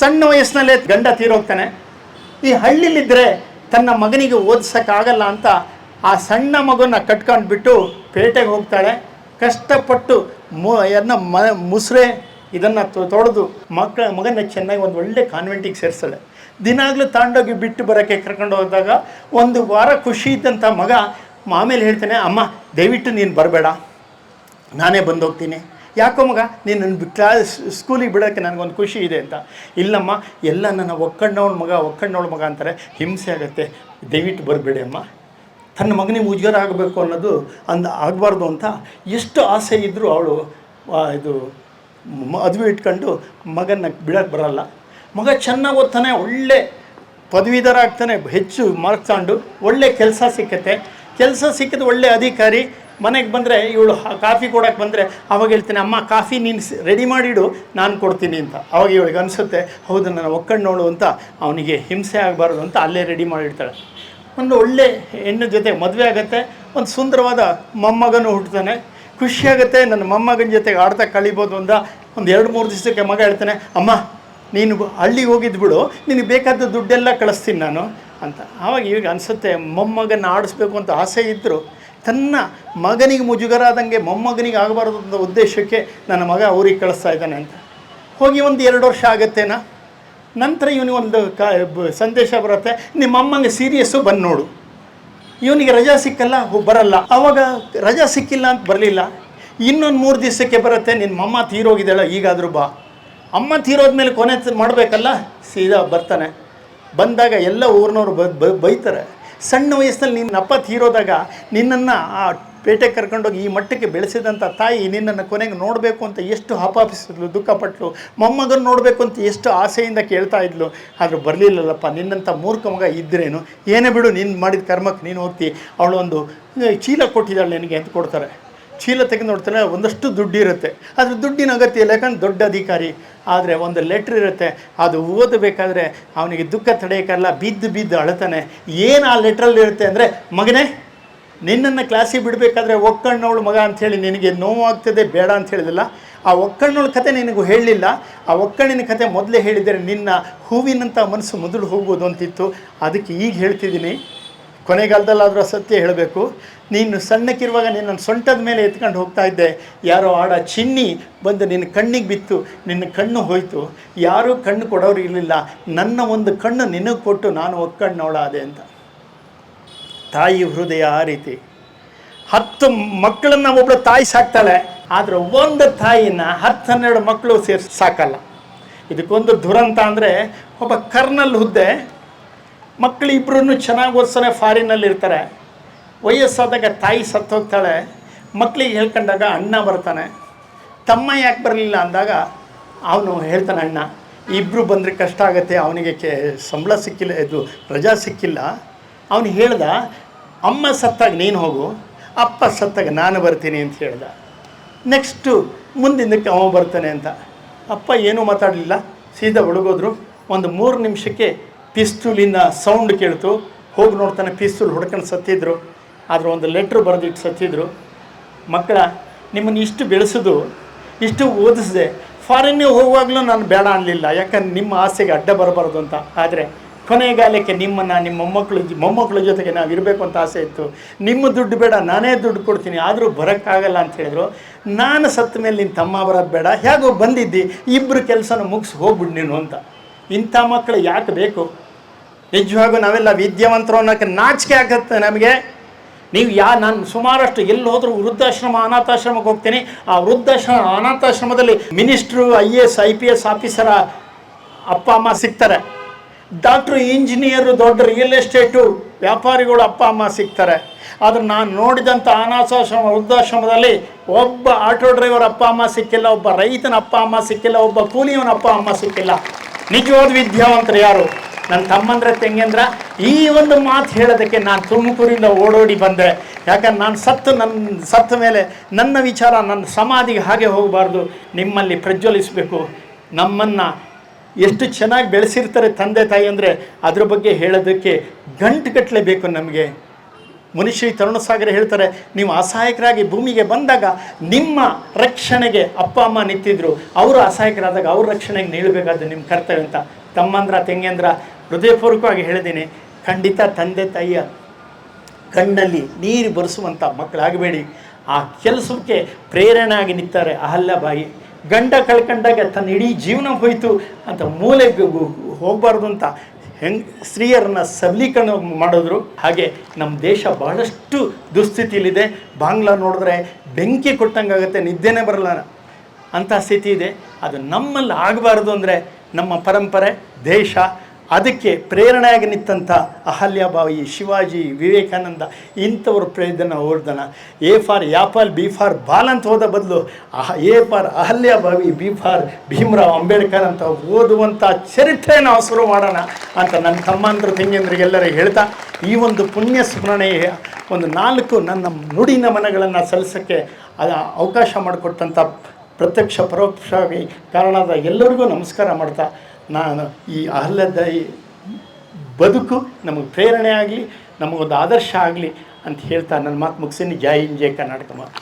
ಸಣ್ಣ ವಯಸ್ಸಿನಲ್ಲೇ ಗಂಡ ತೀರೋಗ್ತಾನೆ. ಈ ಹಳ್ಳಿಲಿದ್ದರೆ ತನ್ನ ಮಗನಿಗೆ ಓದಿಸೋಕ್ಕಾಗಲ್ಲ ಅಂತ ಆ ಸಣ್ಣ ಮಗನ್ನ ಕಟ್ಕೊಂಡು ಬಿಟ್ಟು ಪೇಟೆಗೆ ಹೋಗ್ತಾಳೆ. ಕಷ್ಟಪಟ್ಟು ಮು ಮ, ಮುಸ್ರೆ ಇದನ್ನು ತೊಡೆದು ಮಕ್ಕಳ ಮಗನ ಚೆನ್ನಾಗಿ ಒಂದು ಒಳ್ಳೆ ಕಾನ್ವೆಂಟಿಗೆ ಸೇರಿಸ್ತಾಳೆ. ದಿನಾಗಲೂ ತಾಂಡೋಗಿ ಬಿಟ್ಟು ಬರೋಕ್ಕೆ ಕರ್ಕೊಂಡು ಹೋದಾಗ ಒಂದು ವಾರ ಖುಷಿ ಇದ್ದಂಥ ಮಗ ಆಮೇಲೆ ಹೇಳ್ತಾನೆ, ಅಮ್ಮ, ದಯವಿಟ್ಟು ನೀನು ಬರಬೇಡ. ನಾನೇ ಬಂದೋಗ್ತೀನಿ. ಯಾಕೋ ಮಗ, ನೀನು ನನ್ನ ಕ್ಲಾಸ್ ಸ್ಕೂಲಿಗೆ ಬಿಡೋಕ್ಕೆ ನನಗೊಂದು ಖುಷಿ ಇದೆ ಅಂತ. ಇಲ್ಲಮ್ಮ, ಎಲ್ಲ ನನ್ನ ಒಕ್ಕಣ್ಣವಳ ಮಗ ಒಕ್ಕಣ್ಣವಳ ಮಗ ಅಂತಾರೆ, ಹಿಂಸೆ ಆಗುತ್ತೆ. ದಯವಿಟ್ಟು ಬರಬೇಡಿ ಅಮ್ಮ. ತನ್ನ ಮಗನಿಗೆ ಮುಜುಗರ ಆಗಬೇಕು ಅನ್ನೋದು ಅಂದ ಆಗಬಾರ್ದು ಅಂತ ಎಷ್ಟು ಆಸೆ ಇದ್ದರೂ ಅವಳು ಇದು ಮದುವೆ ಇಟ್ಕೊಂಡು ಮಗನ ಬಿಡೋಕ್ಕೆ ಬರಲ್ಲ. ಮಗ ಚೆನ್ನಾಗಿ ಓದ್ತಾನೆ, ಒಳ್ಳೆ ಪದವೀಧರ ಆಗ್ತಾನೆ, ಹೆಚ್ಚು ಮಾರ್ಕ್ಸ್ ತಗೊಂಡು ಒಳ್ಳೆ ಕೆಲಸ ಸಿಕ್ಕತ್ತೆ. ಕೆಲಸ ಸಿಕ್ಕಿದ ಒಳ್ಳೆ ಅಧಿಕಾರಿ ಮನೆಗೆ ಬಂದರೆ ಇವಳು ಕಾಫಿ ಕೊಡೋಕ್ಕೆ ಬಂದರೆ ಅವಾಗ ಹೇಳ್ತಾನೆ, ಅಮ್ಮ, ಕಾಫಿ ನೀನು ರೆಡಿ ಮಾಡಿಡು, ನಾನು ಕೊಡ್ತೀನಿ ಅಂತ. ಅವಾಗ ಇವಳಿಗೆ ಅನಿಸುತ್ತೆ, ಹೌದು, ನನ್ನ ಒಕ್ಕಣ್ಣೋಳು ಅಂತ. ಅವನಿಗೆ ಹಿಂಸೆ ಆಗಬಾರ್ದು ಅಂತ ಅಲ್ಲೇ ರೆಡಿ ಮಾಡಿಡ್ತಾಳೆ. ಒಂದು ಒಳ್ಳೆ ಹೆಣ್ಣು ಜೊತೆ ಮದುವೆ ಆಗುತ್ತೆ, ಒಂದು ಸುಂದರವಾದ ಮೊಮ್ಮಗನು ಹುಟ್ಟುತ್ತಾನೆ ಖುಷಿಯಾಗುತ್ತೆ ನನ್ನ ಮೊಮ್ಮಗನ ಜೊತೆಗೆ ಆಡ್ತಾ ಕಳಿಬೋದು ಅಂತ ಒಂದು ಎರಡು ಮೂರು ದಿವಸಕ್ಕೆ ಮಗ ಹೇಳ್ತಾನೆ, ಅಮ್ಮ, ನೀನು ಹಳ್ಳಿಗೆ ಹೋಗಿದ್ದು ಬಿಡು, ನಿನಗೆ ಬೇಕಾದ ದುಡ್ಡೆಲ್ಲ ಕಳಿಸ್ತೀನಿ ನಾನು ಅಂತ. ಆವಾಗ ಈಗ ಅನಿಸುತ್ತೆ, ಮೊಮ್ಮಗನ ಆಡಿಸ್ಬೇಕು ಅಂತ ಆಸೆ ಇದ್ದರು ತನ್ನ ಮಗನಿಗೆ ಮುಜುಗರ ಆದಂಗೆ ಮೊಮ್ಮಗನಿಗೆ ಆಗಬಾರ್ದು ಅಂತ ಉದ್ದೇಶಕ್ಕೆ ನನ್ನ ಮಗ ಅವ್ರಿಗೆ ಕಳಿಸ್ತಾ ಇದ್ದಾನೆ ಅಂತ. ಹೋಗಿ ಒಂದು ಎರಡು ವರ್ಷ ಆಗತ್ತೇನಾ? ನಂತರ ಇವನಿಗೆ ಒಂದು ಕ ಸಂದೇಶ ಬರುತ್ತೆ, ನಿಮ್ಮ ಅಮ್ಮಂಗೆ ಸೀರಿಯಸ್ಸು ಬಂದು ನೋಡು. ಇವನಿಗೆ ರಜಾ ಸಿಕ್ಕಲ್ಲ ಬರಲ್ಲ. ಅವಾಗ ರಜಾ ಸಿಕ್ಕಿಲ್ಲ ಅಂತ ಬರಲಿಲ್ಲ. ಇನ್ನೊಂದು ಮೂರು ದಿವಸಕ್ಕೆ ಬರುತ್ತೆ, ನಿನ್ನ ಮಮ್ಮ ತೀರೋಗಿದ್ದಾಳ, ಈಗಾದರೂ ಬಾ. ಅಮ್ಮ ತೀರೋದ್ಮೇಲೆ ಕೊನೆ ತ- ಮಾಡಬೇಕಲ್ಲ, ಸೀದಾ ಬರ್ತಾನೆ. ಬಂದಾಗ ಎಲ್ಲ ಊರಿನವ್ರು ಬೈತಾರೆ. ಸಣ್ಣ ವಯಸ್ಸಿನಲ್ಲಿ ನಿನ್ನ ಅಪ್ಪ ತೀರೋದಾಗ ನಿನ್ನನ್ನು ಆ ಪೇಟೆಗೆ ಕರ್ಕೊಂಡೋಗಿ ಈ ಮಟ್ಟಕ್ಕೆ ಬೆಳೆಸಿದಂಥ ತಾಯಿ ನಿನ್ನನ್ನು ಕೊನೆಗೆ ನೋಡಬೇಕು ಅಂತ ಎಷ್ಟು ಹಪಾಪಿಸಿದ್ಲು ದುಃಖಪಟ್ಲು ಮೊಮ್ಮಗನ ನೋಡಬೇಕು ಅಂತ ಎಷ್ಟು ಆಸೆಯಿಂದ ಕೇಳ್ತಾ ಇದ್ಲು. ಆದರೂ ಬರಲಿಲ್ಲಲ್ಲಪ್ಪ, ನಿನ್ನಂಥ ಮೂರ್ಖ ಮಗ ಇದ್ರೇನು? ಏನೇ ಬಿಡು ನಿನ್ನ ಮಾಡಿದ ಕರ್ಮಕ್ಕೆ ನೀನು ಹೋಗ್ತಿ. ಅವಳು ಒಂದು ಚೀಲ ಕೊಟ್ಟಿದ್ದಾಳೆ ನಿನಗೆ ಅಂತ ಕೊಡ್ತಾರೆ. ಚೀಲ ತೆಗೆದು ನೋಡ್ತಾನೆ ಒಂದಷ್ಟು ದುಡ್ಡಿರುತ್ತೆ ಆದರೆ ದುಡ್ಡಿನ ಅಗತ್ಯ ಇಲ್ಲ, ಯಾಕಂದ್ರೆ ದೊಡ್ಡ ಅಧಿಕಾರಿ. ಆದರೆ ಒಂದು ಲೆಟ್ರ್ ಇರುತ್ತೆ, ಅದು ಓದಬೇಕಾದ್ರೆ ಅವನಿಗೆ ದುಃಖ ತಡೆಯೋಕ್ಕಲ್ಲ ಬಿದ್ದು ಬಿದ್ದು ಅಳತಾನೆ. ಏನು ಆ ಲೆಟ್ರಲ್ಲಿ ಇರುತ್ತೆ ಅಂದರೆ, ಮಗನೇ, ನಿನ್ನನ್ನು ಕ್ಲಾಸಿಗೆ ಬಿಡಬೇಕಾದ್ರೆ ಒಕ್ಕಣ್ಣವಳು ಮಗ ಅಂಥೇಳಿ ನಿನಗೆ ನೋವಾಗ್ತದೆ, ಬೇಡ ಅಂತ ಹೇಳಿದಿಲ್ಲ. ಆ ಒಕ್ಕಣ್ಣವಳ ಕತೆ ನಿನಗೂ ಹೇಳಲಿಲ್ಲ. ಆ ಒಕ್ಕಣ್ಣಿನ ಕತೆ ಮೊದಲೇ ಹೇಳಿದರೆ ನಿನ್ನ ಹೂವಿನಂಥ ಮನಸ್ಸು ಮೊದಲು ಹೋಗ್ಬೋದು ಅಂತಿತ್ತು. ಅದಕ್ಕೆ ಈಗ ಹೇಳ್ತಿದ್ದೀನಿ ಕೊನೆಗಾಲದಲ್ಲಾದರೂ ಸತ್ಯ ಹೇಳಬೇಕು. ನೀನು ಸಣ್ಣಕ್ಕಿರುವಾಗ ನಿನ್ನ ಸೊಂಟದ ಮೇಲೆ ಎತ್ಕೊಂಡು ಹೋಗ್ತಾ ಇದ್ದೆ. ಯಾರೋ ಆಡ ಚಿನ್ನಿ ಬಂದು ನಿನ್ನ ಕಣ್ಣಿಗೆ ಬಿತ್ತು. ನಿನ್ನ ಕಣ್ಣು ಹೋಯಿತು. ಯಾರೂ ಕಣ್ಣು ಕೊಡೋರು ಇರಲಿಲ್ಲ. ನನ್ನ ಒಂದು ಕಣ್ಣು ನಿನಗೆ ಕೊಟ್ಟು ನಾನು ಒಕ್ಕಣ್ಣವಳಾದೆ ಅಂತ. ತಾಯಿ ಹೃದಯ ಆ ರೀತಿ. ಹತ್ತು ಮಕ್ಕಳನ್ನು ಒಬ್ಬಳು ತಾಯಿ ಸಾಕ್ತಾಳೆ. ಆದರೆ ಒಂದು ತಾಯಿನ ಹತ್ತು ಹನ್ನೆರಡು ಮಕ್ಕಳು ಸೇರಿಸಿ ಸಾಕಲ್ಲ. ಇದಕ್ಕೊಂದು ದುರಂತ ಅಂದರೆ ಒಬ್ಬ ಕರ್ನಲ್ ಹುದ್ದೆ. ಮಕ್ಕಳು ಇಬ್ಬರನ್ನು ಚೆನ್ನಾಗಿ ಓದಿಸ್ತಾನೆ ಫಾರಿನಲ್ಲಿ ಇರ್ತಾರೆ ವಯಸ್ಸಾದಾಗ ತಾಯಿ ಸತ್ತು ಹೋಗ್ತಾಳೆ ಮಕ್ಕಳಿಗೆ ಹೇಳ್ಕೊಂಡಾಗ ಅಣ್ಣ ಬರ್ತಾನೆ. ತಮ್ಮ ಯಾಕೆ ಬರಲಿಲ್ಲ ಅಂದಾಗ ಅವನು ಹೇಳ್ತಾನೆ, ಅಣ್ಣ ಇಬ್ಬರು ಬಂದರೆ ಕಷ್ಟ ಆಗುತ್ತೆ, ಅವನಿಗೆ ಕೆ ಸಂಬಳ ಸಿಕ್ಕಿಲ್ಲ, ಇದು ರಜಾ ಸಿಕ್ಕಿಲ್ಲ. ಅವನು ಹೇಳ್ದ, ಅಮ್ಮ ಸತ್ತಾಗ ನೀನು ಹೋಗು, ಅಪ್ಪ ಸತ್ತಾಗ ನಾನು ಬರ್ತೀನಿ ಅಂತ ಹೇಳ್ದ. ನೆಕ್ಸ್ಟು ಮುಂದಿನಕ್ಕೆ ಅವ ಬರ್ತಾನೆ ಅಂತ. ಅಪ್ಪ ಏನೂ ಮಾತಾಡಲಿಲ್ಲ, ಸೀದಾ ಒಳಗೋದ್ರು. ಒಂದು ಮೂರು ನಿಮಿಷಕ್ಕೆ ಪಿಸ್ತೂಲಿನ ಸೌಂಡ್ ಕೇಳ್ತು. ಹೋಗಿ ನೋಡ್ತಾನೆ ಪಿಸ್ತೂಲ್ ಹೊಡ್ಕೊಂಡು ಸತ್ತಿದ್ರು. ಆದ್ರೆ ಒಂದು ಲೆಟ್ರ್ ಬರೆದಿಟ್ಟು ಸತ್ತಿದ್ರು. ಮಕ್ಕಳ, ನಿಮ್ಮನ್ನು ಇಷ್ಟು ಬೆಳೆಸೋದು ಇಷ್ಟು ಓದಿಸಿದೆ ಫಾರಿನ್ಗೆ ಹೋಗುವಾಗಲೂ ನಾನು ಬೇಡ ಅನ್ನಲಿಲ್ಲ ಯಾಕಂದ್ರೆ ನಿಮ್ಮ ಆಸೆಗೆ ಅಡ್ಡ ಬರಬಾರ್ದು ಅಂತ. ಆದರೆ ಕೊನೆಗಾಲಕ್ಕೆ ನಿಮ್ಮನ್ನು, ನಿಮ್ಮ ಮೊಮ್ಮಕ್ಕಳು ಮೊಮ್ಮಕ್ಕಳ ಜೊತೆಗೆ ನಾವು ಇರಬೇಕು ಅಂತ ಆಸೆ ಇತ್ತು. ನಿಮ್ಮ ದುಡ್ಡು ಬೇಡ, ನಾನೇ ದುಡ್ಡು ಕೊಡ್ತೀನಿ. ಆದರೂ ಬರೋಕ್ಕಾಗಲ್ಲ ಅಂತ ಹೇಳಿದ್ರು. ನಾನು ಸತ್ತ ಮೇಲೆ ನಿನ್ನ ತಮ್ಮ ಬರೋದು ಬೇಡ. ಹೇಗೋ ಬಂದಿದ್ದಿ. ಇಬ್ಬರು ಕೆಲಸನ ಮುಗಿಸಿ ಹೋಗ್ಬಿಡು ನೀನು ಅಂತ. ಇಂಥ ಮಕ್ಕಳು ಯಾಕೆ ಬೇಕು? ನಿಜವಾಗೂ ನಾವೆಲ್ಲ ವಿದ್ಯಾವಂತರು ಅನ್ನೋಕ್ಕೆ ನಾಚಿಕೆ ಆಗತ್ತೆ ನಮಗೆ. ನೀವು ಯಾ, ನಾನು ಸುಮಾರಷ್ಟು ಎಲ್ಲಿ ಹೋದರೂ ವೃದ್ಧಾಶ್ರಮ, ಅನಾಥಾಶ್ರಮಕ್ಕೆ ಹೋಗ್ತೀನಿ. ಆ ವೃದ್ಧಾಶ್ರಮ, ಅನಾಥಾಶ್ರಮದಲ್ಲಿ minister, I A S, I P S ಆಫೀಸರ ಅಪ್ಪ, ಅಮ್ಮ ಸಿಗ್ತಾರೆ. ಡಾಕ್ಟ್ರು, ಇಂಜಿನಿಯರು, ದೊಡ್ಡ ರಿಯಲ್ ಎಸ್ಟೇಟು ವ್ಯಾಪಾರಿಗಳು ಅಪ್ಪ, ಅಮ್ಮ ಸಿಗ್ತಾರೆ. ಆದರೆ ನಾನು ನೋಡಿದಂಥ ಅನಾಥಾಶ್ರಮ, ವೃದ್ಧಾಶ್ರಮದಲ್ಲಿ ಒಬ್ಬ ಆಟೋ ಡ್ರೈವರ್ ಅಪ್ಪ, ಅಮ್ಮ ಸಿಕ್ಕಿಲ್ಲ, ಒಬ್ಬ ರೈತನ ಅಪ್ಪ, ಅಮ್ಮ ಸಿಕ್ಕಿಲ್ಲ, ಒಬ್ಬ ಕೂಲಿಯವನ ಅಪ್ಪ, ಅಮ್ಮ ಸಿಕ್ಕಿಲ್ಲ. ನಿಜವಾದ ವಿದ್ಯಾವಂತರು ಯಾರು? ನನ್ನ ತಮ್ಮಂದ್ರ ತೆಂಗೇಂದ್ರ? ಈ ಒಂದು ಮಾತು ಹೇಳೋದಕ್ಕೆ ನಾನು ತುಮಕೂರಿಂದ ಓಡೋಡಿ ಬಂದೆ. ಯಾಕಂದ್ರೆ ನಾನು ಸತ್ತು ನನ್ನ ಸತ್ತ ಮೇಲೆ ನನ್ನ ವಿಚಾರ ನನ್ನ ಸಮಾಧಿಗೆ ಹಾಗೆ ಹೋಗಬಾರ್ದು. ನಿಮ್ಮಲ್ಲಿ ಪ್ರಜ್ವಲಿಸಬೇಕು. ನಮ್ಮನ್ನು ಎಷ್ಟು ಚೆನ್ನಾಗಿ ಬೆಳೆಸಿರ್ತಾರೆ ತಂದೆ ತಾಯಿ ಅಂದರೆ ಅದ್ರ ಬಗ್ಗೆ ಹೇಳೋದಕ್ಕೆ ಗಂಟುಗಟ್ಟಲೆ ಬೇಕು ನಮಗೆ. ಮುನಿಶ್ರೀ ತರುಣಸಾಗರ ಹೇಳ್ತಾರೆ, ನೀವು ಅಸಹಾಯಕರಾಗಿ ಭೂಮಿಗೆ ಬಂದಾಗ ನಿಮ್ಮ ರಕ್ಷಣೆಗೆ ಅಪ್ಪ, ಅಮ್ಮ ನಿಂತಿದ್ರು. ಅವರು ಅಸಹಾಯಕರಾದಾಗ ಅವ್ರ ರಕ್ಷಣೆಗೆ ನೀಡಬೇಕಾದ ನಿಮ್ಮ ಕರ್ತವ್ಯ ಅಂತ. ತಮ್ಮಂದ್ರ, ತೆಂಗೇಂದ್ರ, ಹೃದಯಪೂರ್ವಕವಾಗಿ ಹೇಳಿದ್ದೀನಿ, ಖಂಡಿತ ತಂದೆ, ತಾಯಿಯ ಕಣ್ಣಲ್ಲಿ ನೀರು ಬರೆಸುವಂಥ ಮಕ್ಕಳಾಗಬೇಡಿ. ಆ ಕೆಲಸಕ್ಕೆ ಪ್ರೇರಣೆ ಆಗಿ ನಿಂತಾರೆ ಅಹಲ್ಯಬಾಯಿ ಗಂಡ ಕಳ್ಕೊಂಡಾಗ ತನ್ನ ಇಡೀ ಜೀವನ ಹೋಯಿತು ಅಂತ ಮೂಲೆಗೆ ಹೋಗಬಾರ್ದು ಅಂತ ಹೆಂಗ್ ಸ್ತ್ರೀಯರನ್ನ ಸಬಲೀಕರಣ ಮಾಡಿದ್ರು, ಹಾಗೆ ನಮ್ಮ ದೇಶ ಬಹಳಷ್ಟು ದುಸ್ಥಿತಿಯಲ್ಲಿದೆ ಬಾಂಗ್ಲಾ ನೋಡಿದ್ರೆ ಬೆಂಕಿ ಕೊಟ್ಟಂಗಾಗುತ್ತೆ ನಿದ್ದೆನೇ ಬರಲ್ಲ ಅಂತ ಸ್ಥಿತಿ ಇದೆ. ಅದು ನಮ್ಮಲ್ಲಿ ಆಗಬಾರ್ದು ಅಂದರೆ ನಮ್ಮ ಪರಂಪರೆ, ದೇಶ ಅದಕ್ಕೆ ಪ್ರೇರಣೆಯಾಗಿ ನಿಂತಂಥ ಅಹಲ್ಯಾಬಾಯಿ ಶಿವಾಜಿ ವಿವೇಕಾನಂದ ಇಂಥವ್ರ ಪ್ರೇರಣೆ ಓಡ್ದನ A for apple B for ball ಅಂತ ಹೋದ ಬದಲು ಅಹ, A for Ahilyabai B for Bhimrao Ambedkar ಅಂತ ಓದುವಂಥ ಚರಿತ್ರೆ ನಾವು ಶುರು ಮಾಡೋಣ ಅಂತ ನನ್ನ ತಮ್ಮಂದ್ರ ತಂಗಿಯಂದ್ರಿಗೆಲ್ಲರಿಗೆ ಹೇಳ್ತಾ ಈ ಒಂದು ಪುಣ್ಯ ಸ್ಮರಣೆಯ ಒಂದು ನಾಲ್ಕು ನನ್ನ ನುಡಿ ನಮನಗಳನ್ನು ಸಲ್ಲಿಸೋಕ್ಕೆ ಅದ ಅವಕಾಶ ಮಾಡಿಕೊಟ್ಟಂಥ ಪ್ರತ್ಯಕ್ಷ ಪರೋಕ್ಷವಾಗಿ ಕಾರಣದ ಎಲ್ಲರಿಗೂ ನಮಸ್ಕಾರ ಮಾಡ್ತಾ ನಾನು ಈ ಅಹ್ಲದ ಈ ಬದುಕು ನಮಗೆ ಪ್ರೇರಣೆ ಆಗಲಿ, ನಮಗೊಂದು ಆದರ್ಶ ಆಗಲಿ ಅಂತ ಹೇಳ್ತಾ ನನ್ನ ಮಾತು ಮುಗಿಸಿನಿ ಜೈ ಹಿಂದ್, ಜೈ ಕರ್ನಾಟಕ ಮಾತು.